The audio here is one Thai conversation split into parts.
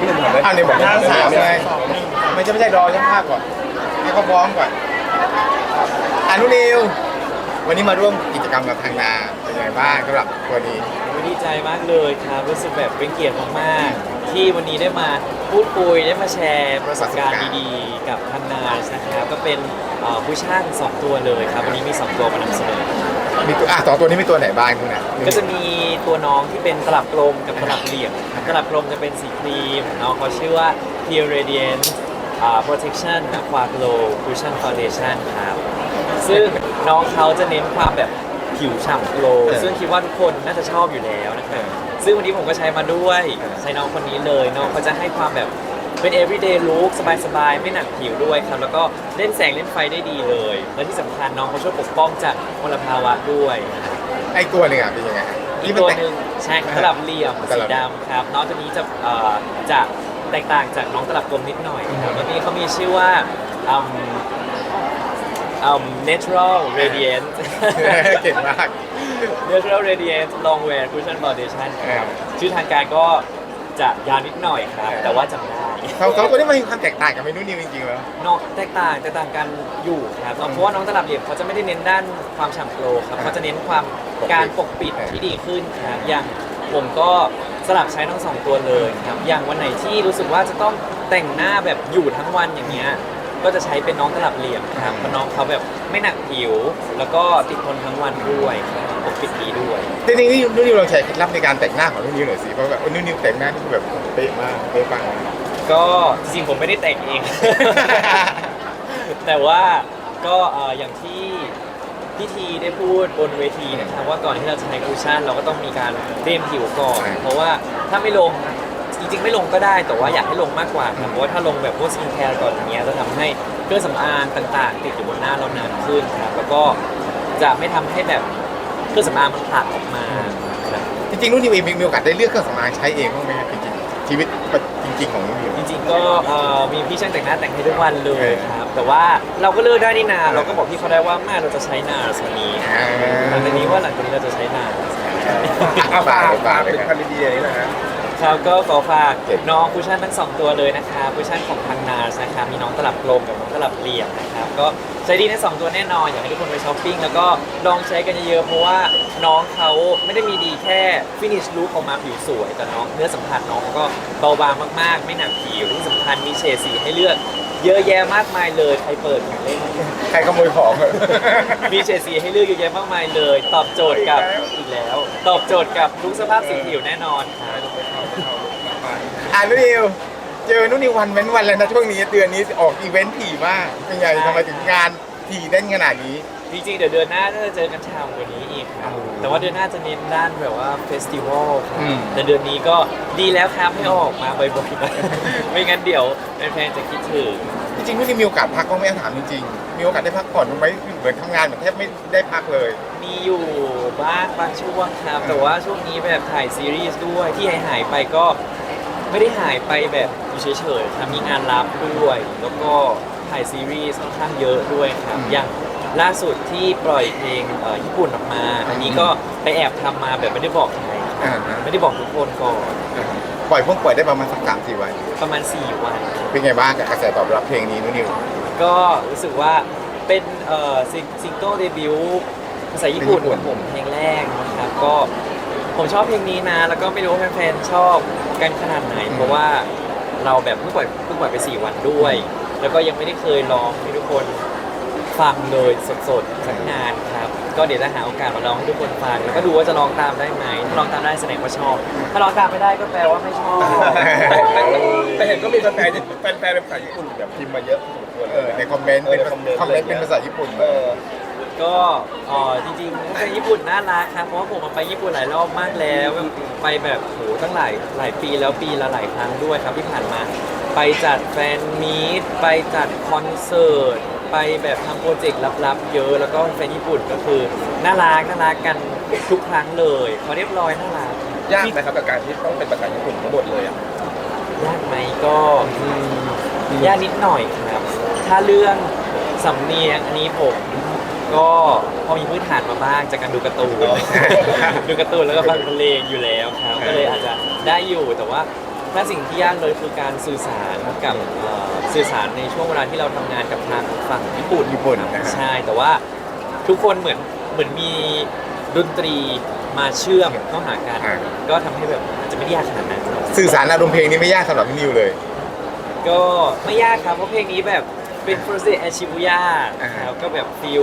พี่หนุ่มถามเลยอันนี้บอกห้าสาสามมไงไงไม่ใช่ไม่ใช่รอช่างภาพก่อนให้เขาพร้อมก่อนอนุนิว วันนี้มาร่วมกิจกรรมกับทางนาเป็นยังไงบ้างสำหรับตัวนี้ดีใจมากเลยครับรู้สึกแบบเป็นเกียรติมากๆ ที่วันนี้ได้มาพูดคุยได้มาแชร์ประสบการณ์ดีๆ กับทางนาสนะครับก็เป็นเอ่อผู้ช่างสองตัวเลยครับ วันนี้มีสองตัวมานำเสนอ มีตัวอะสองตัวนี้มีตัวไหนบ้างคุณน่ะก็จะมีตัวน้องที่เป็นตลับกลมกับตลับเหลี่ยมครับตลับกลมจะเป็นสีครีมน้องเขาชื่อว่า Pure Radiant อ่า Protection Aqua Glow Cushion Foundation ครับซึ่งน้องเขาจะเน้นความแบบผิวฉ่ำโกลว์เออซึ่งคิดว่าทุกคนน่าจะชอบอยู่แล้วนะครับซึ่งวันนี้ผมก็ใช้มาด้วย ใช้น้องคนนี้เลยน้องเขาจะให้ความแบบ เป็น everyday look สบายๆ ไม่หนักผิวด้วยครับ แล้วก็เล่นแสงเล่นไฟได้ดีเลย และที่สำคัญน้องเขาช่วยปกป้องจากมลภาวะด้วย ไอ้ตัวหนึ่งอะเป็นยังไงอีกตัวหนึ่งใช่ครับตลับเหลี่ยมตสีลับดำครับ น้องตัวนี้จะเอ่อจะแตกต่างจากน้องตลับกลมนิดหน่อยครับตัวนี้เขามีชื่อว่าอืมอืม natural radiant เก่งมาก natural radiant long wear cushion foundation ครับ ชื่อทางการก็ จะยาวนิดหน่อยครับ แต่ว่าจำได้เขาเขาตัวนี้มันมีความแตกต่างกับเมนูนิวจริงๆแล้วน้องแตกต่างแตกต่างกันอยู่ครับเพราะว่าน้องตลับเหลี่ยมเขาจะไม่ได้เน้นด้านความฉ่ำโกลว์ครับเขาจะเน้นความการปกปิดที่ดีขึ้นครับอย่างผมก็สลับใช้ทั้งสองตัวเลยครับอย่างวันไหนที่รู้สึกว่าจะต้องแต่งหน้าแบบอยู่ทั้งวันอย่างเงี้ยก็จะใช้เป็นน้องตลับเหลี่ยมครับเพราะน้องเขาแบบไม่หนักผิว แล้วก็ติดทนทั้งวันด้วยครับ ปกปิดดีด้วย จริงๆนี่นุ่นนิวลองใช้เคล็ดลับในการแต่งหน้าของนุ่นนิวหน่อยสิเพราะแบบนุ่นนิวแต่งหน้านี่คือแบบเป๊ะมากเป๊ะปัง ก็จริงๆผมไม่ได้แต่งเอง แต่ว่าก็เอ่ออย่างที่พิธีได้พูดบนเวทีนะครับว่าก่อนที่เราจะใช้คูชั่นเราก็ต้องมีการเตรียมผิวก่อน ใช่ เพราะว่าถ้าไม่ลงจริงๆ ไม่ลงก็ได้แต่ว่าอยากให้ลงมากกว่าครับเพราะว่าถ้าลงแบบพวกสกินแคร์ก่อนอย่างเงี้ยจะทำให้เครื่องสำอางต่างๆ ติดอยู่บนหน้าเรานานขึ้นครับแล้วก็จะไม่ทำให้แบบ เครื่องสำอางมันผลักออกมาครับจริงๆนุ่นนิวเองมีโอกาสได้เลือกเครื่องสำอางใช้เองบ้างไหมครับจริงๆชีวิตจริงๆของนุ่นนิว จริงๆก็เอ่อมีพี่ช่างแต่งหน้าแต่งให้ทุกวันเลยเออครับ แต่ว่าเราก็เลือกได้นี่นาเราก็บอกพี่เขาได้ว่าแม่เราจะใช้นาสวันนี้อ่าหลังจากนี้ว่าหลังจากนี้เราจะใช้นาสเอาฝากเลยฝากเลยเป็นครับพันดีๆนี้นะฮะ ครับก็ขอฝากเจ็บน้องคุชชั่นทั้งสองตัวเลยนะครับคุชชั่นของทางนาสนะครับมีน้องตลับกลมกับน้องตลับเหลี่ยมนะครับก็ใช้ดีทั้งสองตัวแน่นอนอยากให้ทุกคนไปช้อปปิ้งแล้วก็ลองใช้กันเยอะๆเพราะว่าน้องเขาไม่ได้มีดีแค่ฟินิชลุคออกมาผิวสวยแต่น้องเนื้อสัมผัสน้องเขาก็เบาบางมากๆ ไม่หนักผิวที่สำคัญมีเฉดสีให้เลือกเยอะแยะมากมายเลยใครเปิดของเล่น ใครขโมยของเหรอมีเฉดสีให้เลือกเยอะแยะมากมายเลย ตอบโจทย์กับอีกแล้ว ตอบโจทย์กับทุกสภาพสีผิวแน่นอนครับ อ่านุ่นนิว เจอนุ่นนิววันเว้นวันเลยนะช่วงนี้เดือนนี้ออกอีเวนต์ถี่มากเป็นไงทำไมถึงงานถี่เด่นขนาดนี้ จริงๆเดี๋ยวเดือนหน้าน่าจะเจอกันชาวกว่านี้อีกครับอ๋อแต่ว่าเดือนหน้าจะเน้นด้านแบบว่าเฟสติวัลครับอืม แต่เดือนนี้ก็ดีแล้วครับให้ออกมาบ่อยๆนะไม่งั้นเดี๋ยวแฟนๆจะคิดถึง จริงๆนุ่นนิวมีโอกาสพักบ้างไหมถามจริงๆมีโอกาสได้พักผ่อนบ้างไหมเหมือนทำงานเหมือนแทบไม่ได้พักเลย มีอยู่บ้างบางช่วงครับ แต่ว่าช่วงนี้แบบถ่ายซีรีส์ด้วยที่หายหายๆไปก็ ไม่ได้หายไปแบบอยู่เฉยๆครับมีงานรับด้วย แล้วก็ถ่ายซีรีส์ค่อนข้างเยอะด้วยครับอืมอย่างล่าสุดที่ปล่อยเพลงเอ่อญี่ปุ่นออกมา อันนี้ก็ไปแอบทำมาแบบไม่ได้บอกใครอ่าไม่ได้บอกทุกคนก่อนปล่อยเพิ่งปล่อยได้ประมาณสักสามสี่วัน ประมาณ 4 วัน เป็นไงบ้างกับกระแสตอบรับเพลงนี้นุ่นนิว ก็รู้สึกว่าเป็นเอ่อซิงซิงเกิลเดบิวต์ภาษาญี่ปุ่นญี่ปุ่ขอนงผมเพลงแรกนะครับก็ ผมชอบเพลงนี้นะ แล้วก็ไม่รู้ว่าแฟนๆชอบกันขนาดไหน เพราะว่าเราแบบเพิ่งปล่อยเพิ่งปล่อยไป 4 วันด้วย แล้วก็ยังไม่ได้เคยร้องให้ทุกคนฟังเลยสดๆสักงานครับ ก็เดี๋ยวจะหาโอกาสมาร้องให้ทุกคนฟัง แล้วก็ดูว่าจะร้องตามได้ไหมถ้าร้องตามได้แสดงว่าชอบ ถ้าร้องตามไม่ได้ก็แปลว่าไม่ชอบ แต่แต่แต่เห็นก็มีแฟนๆที่แฟนๆเป็นภาษาญี่ปุ่นแบบพิมพ์มาเยอะพอสมควรเออในคอมเมนต์เป็นในคอมเมนต์คอมเมนต์เป็นภาษาญี่ปุ่นเออ ก็เอ่อจริงๆไปญี่ปุ่นน่ารักครับเพราะว่าผมไปญี่ปุ่นหลายรอบมากแล้วไปแบบโหตั้งหลายหลายปีแล้วปีละหลายครั้งด้วยครับที่ผ่านมา ไปจัดแฟนมีตไปจัดคอนเสิร์ตไปแบบทำโปรเจกต์ลับๆ เยอะแล้วก็แฟนญี่ปุ่นก็คือน่ารักน่ารักกันทุกครั้งเลยเขาเรียบร้อยน่ารักยากไหมครับกับการที่ต้องเป็นภาษาญี่ปุ่นทั้งหมดเลยอะยากไหมก็อืมยากนิดหน่อยครับ ถ้าเรื่องสำเนียงอันนี้ผม ก็พอมีพื้นฐานมาบ้างจากการดูการ์ตูนอ๋อดูการ์ตูนแล้วก็ฟังเพลงอยู่แล้วครับก็เลยอาจจะได้อยู่แต่ว่าถ้าสิ่งที่ยากเลยคือการสื่อสารกับเอ่อสื่อสารในช่วงเวลาที่เราทำงานกับทางฝั่งญี่ปุ่นญี่ปุ่นครับนะฮะใช่แต่ว่าทุกคนเหมือนเหมือนมีดนตรีมาเชื่อมเข้าหากัน อ่า ก็ทำให้แบบอาจจะไม่ได้ยากขนาดนั้น สื่อสารอารมณ์เพลงนี้ไม่ยากสำหรับพี่นิวเลย ก็ไม่ยากครับเพราะเพลงนี้แบบเป็นโปรเซสแอชิบุย่าอ่า ครับก็แบบฟีล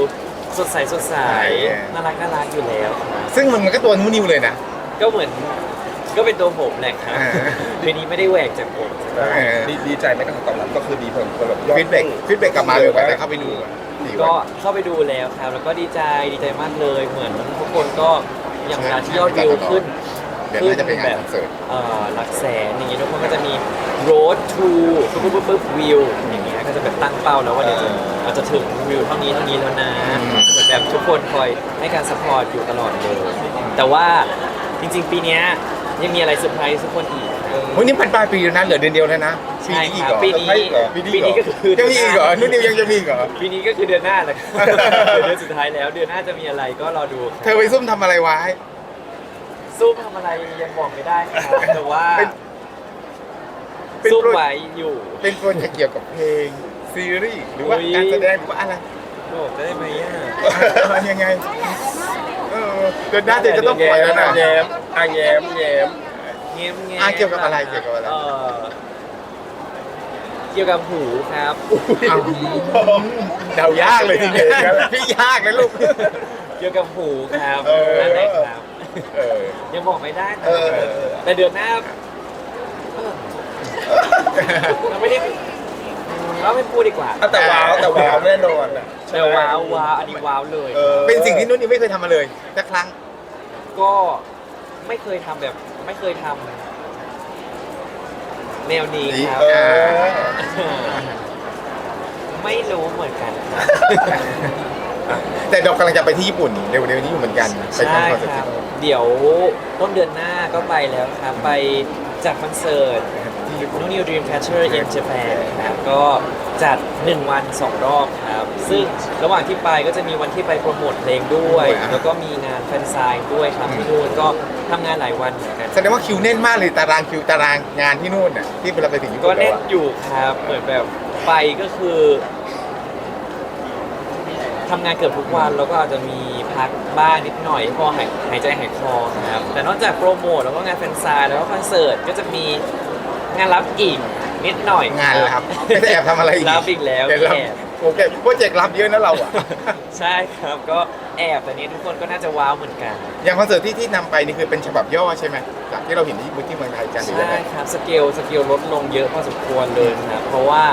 สดใสสดใสใช่น่ารักน่ารักอยู่แล้วครับซึ่งมันก็ตัวนู้นิวเลยนะ ก็เหมือน ก็เป็นตัวผมแหละครับอ่าเพลงนี้ไม่ได้แหวกจากผมเออดีดีใจไหมกับตอบรับก็คือดีผลคนแบบยอดฟีดแบ็กฟีดแบ็กกลับมาเลยแต่เข้าไปดูดีก็ว่าเข้าไปดูแล้วครับ แล้วก็ดีใจดีใจมากเลย เหมือนทุกคนก็อย่างเวลาที่ยอดวิวขึ้น เดี๋ยวน่าจะเป็นงานคอนเสิร์ต เอ่อหลักแสนอย่างนี้ทุกคนก็จะมี road to ปุ๊บปุ๊บปุ๊บปุ๊บวิวอย่างเงี้ย ก็จะแบบตั้งเป้าแล้วว่าเดี๋ยวจะเราจะถึงวิวเท่านี้เท่านี้แล้วนะเหมือนแบบทุกคนคอยให้การสปอร์ตอยู่ตลอดเลยแต่ว่าจริง ๆ ปีเนี้ยยังมีอะไรเซอร์ไพรส์ทุกคนอีกครับวันนี้พันปลายปีแล้วนะเหลือเดือนเดียวแล้วนะปีใช่นี้อีคกรับเหรอปีนี้ปีนี้ปีนี้ก็คือยังมีอีกเหรอนุ่นนิวยังจะมีอีกเหรอ ปีนี้ก็คือเดือนหน้าแหละครับเดือนสุดท้ายแล้วเดือนหน้าจะมีอะไรก็รอดูครับ เธอไปซุ่มทำอะไรไว้ซุ่มทำอะไรยังบอกไม่ได้ครับแต่ว่าเป็น เป็นซุ่มโปรไว้อยู่ เป็นโปรเจกต์เกี่ยวกับเพลงซีรีส์หรือว่าอุ๊ย การแสดงหรือว่าอะไรบอกได้ไหมอะเออยังไงเออเดือนหน้าเธอจะต้องปล่อยแล้วนะ แย้มอะแย้มแย้มเงี้ยเงี้ยอะเกี่ยวกับอะไรเกี่ยวกับอะไร เกี่ยวกับหูครับ เอาเดายากเลยทีเดียวพี่ยากเลยลูก เกี่ยวกับหูครับเออ นั่นแหละครับ เออ ยังบอกไม่ได้นะเออแต่เดือนหน้าเออ เราไม่ได้เราไม่พูดดีกว่าอะแต่ว้าวแต่ว้าวแน่นอนอะแต่ว้าวว้าวอันนี้ว้าวเลย ออเป็นสิ่งที่นุ่นนิวไม่เคยทำมาเลยสักครั้ง ก็ไม่เคยทำแบบ ไม่เคยทำแนวนี้ครับ เออไม่รู้เหมือนกันครับ แต่เรากำลังจะไปที่ญี่ปุ่นเร็วๆนี้อยู่เหมือนกันไปใช่ทำคอนเสิร์ตครับที่เดี๋ยวต้นเดือนหน้าก็ไปแล้วครับ ไปจากคอนเสิร์ตที่ญี่ปุ่ นนูนิวดรีมแคชเชอร์อินเจแปนครับก็จัด 1 วัน 2 รอบครับ ซึ่งระหว่างที่ไปก็จะมีวันที่ไปโปรโมทเพลงด้วย แล้วก็มีงานแฟนไซน์ด้วยครับที่นู่นก็ทำงานหลายวันเหมือนกัน แสดงว่าคิวแน่นมากเลยตารางคิวตารางงานที่นู่นน่ะที่เราไปถึงญี่ก็ปุ่นแน่แล้วนอะอยู่ครับ เหมือนแบบไปก็คือทำงานเกือบทุกวันแล้วก็อาจจะมีพักบ้างนิดหน่อยพอหายหายใจหายคอครับแต่นอกจากโปรโมทแล้วก็งานแฟนไซน์แล้วก็คอนเสิร์ตก็จะมี งานรับอีกนิดหน่อยงานรับไม่ได้แอบทำอะไรอีกรับอีกแล้วเดี๋ยวรับแอบ โอเคโปรเจกต์รับเยอะนะเราอะ ใช่ครับก็แอบแต่นี้ทุกคนก็น่าจะว้าวเหมือนกัน อย่างคอนเสิร์ตที่ที่นำไปนี่คือเป็นฉบับย่อใช่ไหมจากที่เราเห็นที่ที่เมืองไทยกันหรือใช่ยังไง ครับสเกลสเกลลดลงเยอะพอสมควรเลยนะครับเพราะว่า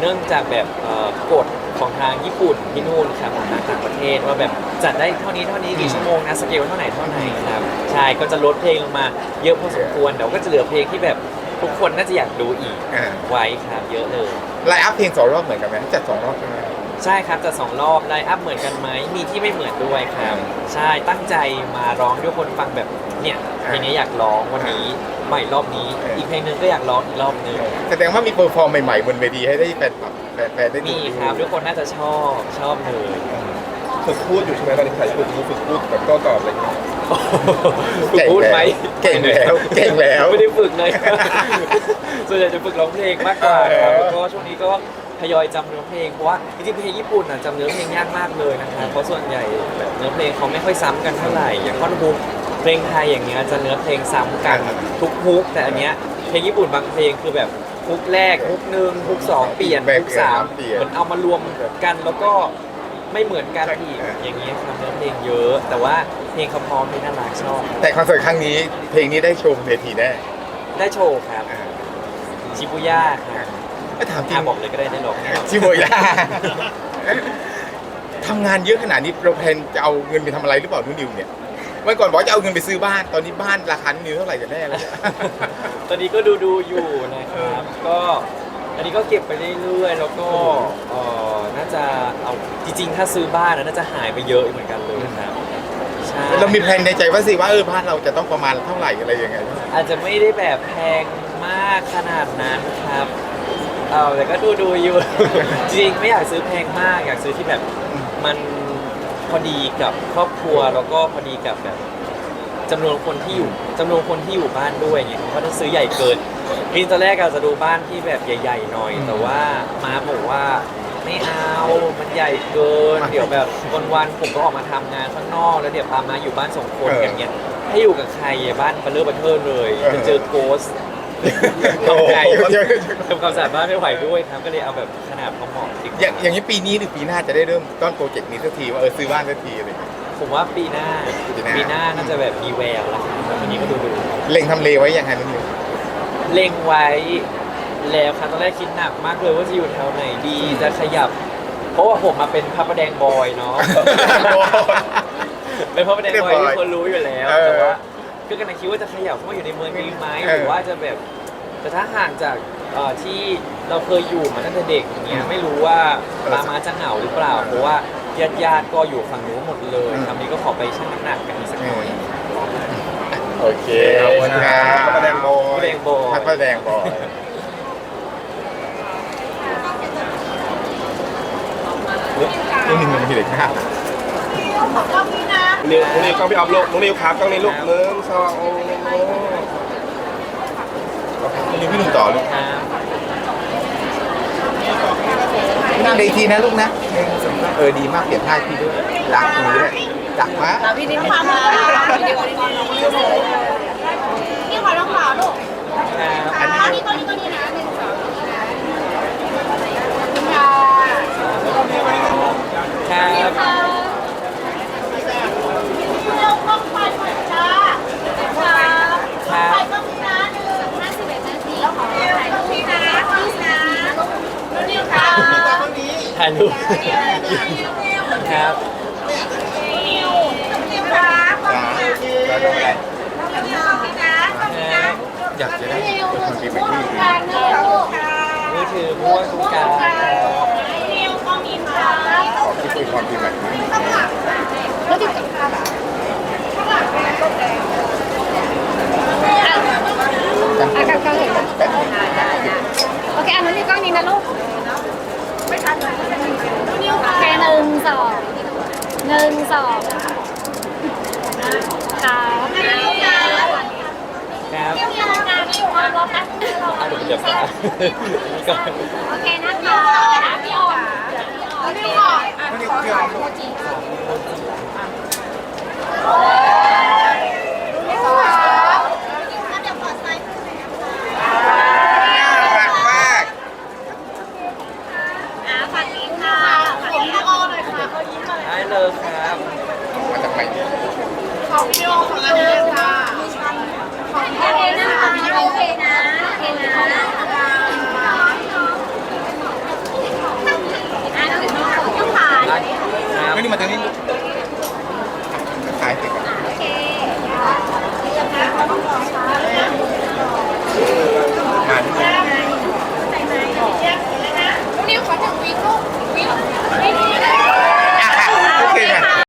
เนื่องจากแบบเอ่อกฎของทางญี่ปุ่นที่นู่นครับของทางต่างประเทศว่าแบบจัดได้เท่านี้เท่านี้กี่ชั่วโมงนะสเกลเท่าไหร่เท่าไหร่ครับใช่ก็จะลดเพลงลงมาเยอะพอสมควรแต่ว่าก็จะเหลือเพลงที่แบบ ทุกคนน่าจะอยากดูอีกอ่าไว้ครับเยอะเลย ไลน์อัพเพลงสองรอบเหมือนกันไหมจัดสองรอบใช่ไหม ใช่ครับจะสองรอบไลน์อัพเหมือนกันไหมมีที่ไม่เหมือนด้วยครับ ใช่ตั้งใจมาร้องให้ทุกคนฟังแบบเนี่ยเพลงนี้อยากร้องวันนี้ใหม่รอบนี้อีกเพลงหนึงก็อยากร้องอีกรอบหนึงแสดงว่ามีเปอร์ฟอร์มใหม่ๆบนเวทีให้ได้แฟนคลับแฟนๆได้ดูมีครับทุกคนน่าจะชอบชอบเลย ฝึกพูดอยู่ใช่ไหมตอนนี้ภาษาญี่ปุ่นมีฝึกพูดแบบโต้ตอบอะไรอย่างเงี้ย ฝึกพูดไหมเก่งแล้วเก่งแล้ว ไม่ได้ฝึกเลยส่วนใหญ่จะฝึกร้องเพลงมากกว่าครับแล้วก็ช่วงนี้ก็ทยอยจำเนื้อเพลงเพราะว่าจริงๆเพลงญี่ปุ่นอะจำเนื้อเพลงยากมากเลยนะครับเพราะส่วนใหญ่แบบเนื้อเพลงเขาไม่ค่อยซ้ำกันเท่าไหร่อย่างท่อนฮุกเพลงไทยอย่างเงี้ยจะเนื้อเพลงซ้ำกันทุกฮุกแต่อันเนี้ยเพลงญี่ปุ่นบางเพลงคือแบบฮุกแรกฮุกหนึ่งฮุกสองเปลี่ยนฮุกสามเปลี่ยนเหมือนเอามารวมกันแล้วก็ ไม่เหมือนกันอีกอย่างเงี้ยครับเนื้อเพลงเยอะ แต่ว่าเพลงเขาพร้อมเพลงน่ารักชอบแต่คอนเสิร์ตครั้งนี้เพลงนี้ได้ชมเวทีแน่ได้โชว์ครับอ่าชิบุย่าครับไม่ถามจริอ่างบอกเลยก็ได้ได้ลองแน่นอนชิโบย่าทำงานเยอะขนาดนี้เราแพลนจะเอาเงินไปทำอะไรหรือเปล่านุ่นนิวเนี่ยเมื่อก่อนบอกจะเอาเงินไปซื้อบ้าน ตอนนี้บ้านราคานุ่นนิวเท่าไหร่กันแน่แล้วเนี่ยตอนนี้ก็ดูดูๆอยู่นะครับ ก็ อันนี้ก็เก็บไปเรื่อยๆ แล้วก็เอ่อน่าจะเอาจริงๆ ถ้าซื้อบ้านนะน่าจะหายไปเยอะเหมือนกันเลยครับใช่เรามีแผนในใจว่าสิว่าเออบ้านเราจะต้องประมาณเท่าไหร่อะไรยังไงอาจจะไม่ได้แบบแพงมากขนาดนั้นครับเอาแต่ก็ดูดูๆอยู่ จริงๆไม่อยากซื้อแพงมากอยากซื้อที่แบบมันพอดีกับครอบครัวแล้วก็พอดีกับแบบจำนวนคนที่อยู่จำนวนคนที่อยู่บ้านด้วยไงเพราะถ้าซื้อใหญ่เกิน ทีตอนแรกอาจจะดูบ้านที่แบบใหญ่ ๆ หน่อย แต่ว่ามาบอกว่าไม่เอามันใหญ่เกิน เดี๋ยวแบบวันๆผมก็ออกมาทำงานข้างนอก แล้วเดี๋ยวพามาอยู่บ้านสองคนอย่างเงี้ยให้อยู่กับใครอะบ้านเบลเลอร์บันเทิร์เลยจะเจอโกสทำไงทำความสะอาดบ้านไม่ไหวด้วยครับก็เลยเอาแบบขนาดพอเหมาะดีกอย่างว่าอย่างนี้ปีนี้หรือปีหน้าจะได้เริ่มต้นโปรเจกต์นี้สักทีว่าเออซื้อบ้านสักทีอะไรอย่างเงี้ย ผมว่าปีหน้าปีหน้า ปีหน้าน่าจะแบบมีแววแล้วครับแต่ปีนี้ก็ดูดู เล็งทำเลไว้ยังไงนุ่นนิว เล็งไว้แล้วครับตอนแรกคิดหนักมากเลยว่าจะอยู่แถวไหนดีจะขยับ เพราะว่าผมมาเป็นพระประแดงบอยเนาะ เป็นพระประแดงบอยที่คนรู้อยู่แล้วเออแต่ว่าก็กำลังคิดว่าจะขยับเข้ามาอยู่ในเมืองนี้ไหมเออหรือว่าจะแบบแต่ถ้าห่างจากเอ่อที่เราเคยอยู่มาตั้งแต่เด็กอย่างเงี้ยไม่รู้ว่าปามาจะเหงาหรือเปล่า เพราะว่าญาติญาติๆก็อยู่ฝั่งนู้นหมดเลยครับนี่ก็ขอไปชั่งน้ำหนักกันอีกสักหน่อย โอเคขอบคุณครับพระประแดงโบพระประแดงบพระประแดงบนี่หนี่มันมีเด็กห้านิวน้องนิวกล้องพี่ออฟลูกน้องนิวครับกล้องนี้ลูกหนึ่งสองโอ้นี่พี่หนุ่มต่อลูกนั่งได้ทีนะลูกนะเออดีมากเปลี่ยนท่าพี่ด้วยรักมือด้วย จักมาพี่นิ้งความมาวิดีโอก่อนพี่ขอลองขอลูกอันนี้ตัวนี้ตัวนี้นะหนึ่งสองนิ้วขานิ้วเท้าไข่ต้มที่น้ำหนึ่งห้าสิบเอ็ดนาทีแล้วขอถ่ายรูปพี่นะพี่นะนี่ค่ะถ่ายรูปครับ นิวนิวค่ะขอบคุณค่ะ แล้วก็ อยากจะได้นิวเป็นคนดีแบบนี้นี่คือม่วงตรงกลางครับนิวก็มีค่ะขอที่คุยความดีแบบนี้ข้างหลังแล้วติดกับข้างหลังข้างหลังเป็นต้นแดงอะกางกางเห็นไหมโอเคอันนั้นนี่กล้องนี้นะลูกไม่ทันเลยนิวค่ะแค่หนึ่งสองหนึ่งสอง ค่ะนิวค่ะครับนิวค่ะนิวค่ะรอแป๊บนึงเราอะเดี๋ยวเดี๋ยวก่อนก่อนโอเคนะ